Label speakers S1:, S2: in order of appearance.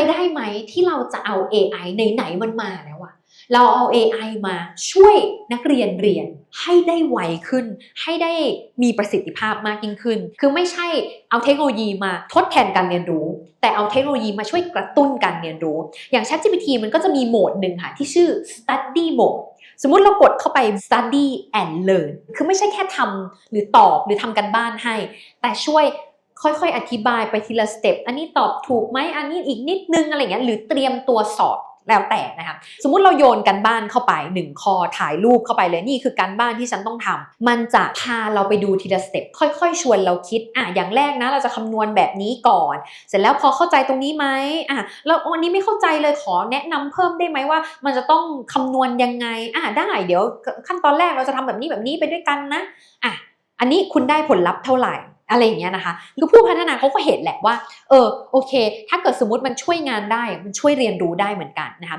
S1: ไปได้ไหมที่เราจะเอา AI ไหนๆมันมาแล้วอะเราเอา AI มาช่วยนักเรียนเรียนให้ได้ไวขึ้น ให้ได้มีประสิทธิภาพมากยิ่งขึ้น คือไม่ใช่เอาเทคโนโลยีมาทดแทนการเรียนรู้ แต่เอาเทคโนโลยีมาช่วยกระตุ้นการเรียนรู้ อย่าง ChatGPT มันก็จะมีโหมดหนึ่งค่ะที่ชื่อ study mode สมมติเรากดเข้าไป study and learn คือไม่ใช่แค่ทำหรือตอบหรือทำกันบ้านให้ แต่ช่วย ค่อยๆ อธิบายไปทีละสเต็ป อันนี้ตอบถูกไหม อันนี้อีกนิดนึงอะไรเงี้ย หรือเตรียมตัวสอบแล้วแต่นะคะสมมุติเราโยนกันบ้านเข้าไปหนึ่งคอถ่ายรูปเข้าไปเลยนี่คือการบ้านที่ฉันต้องทำมันจะพาเราไปดูทีละสเต็ปค่อยๆ ชวนเราคิดอะอย่างแรกนะเราจะคำนวณแบบนี้ก่อน เสร็จแล้วพอเข้าใจตรงนี้ไหมอะแล้ววันนี้ไม่เข้าใจเลยขอแนะนำเพิ่มได้ไหมว่า มันจะต้องคำนวณยังไงอะได้เดี๋ยวขั้นตอนแรกเราจะทำแบบนี้แบบนี้ไปด้วยกันนะอะอันนี้คุณได้ผลลัพธ์เท่าไหร่ อะไรอย่างเงี้ยนะคะคือผู้พัฒนาเขาก็เห็นแหละว่า เออโอเค ถ้าเกิดสมมติมันช่วยงานได้ มันช่วยเรียนรู้ได้เหมือนกันนะคะ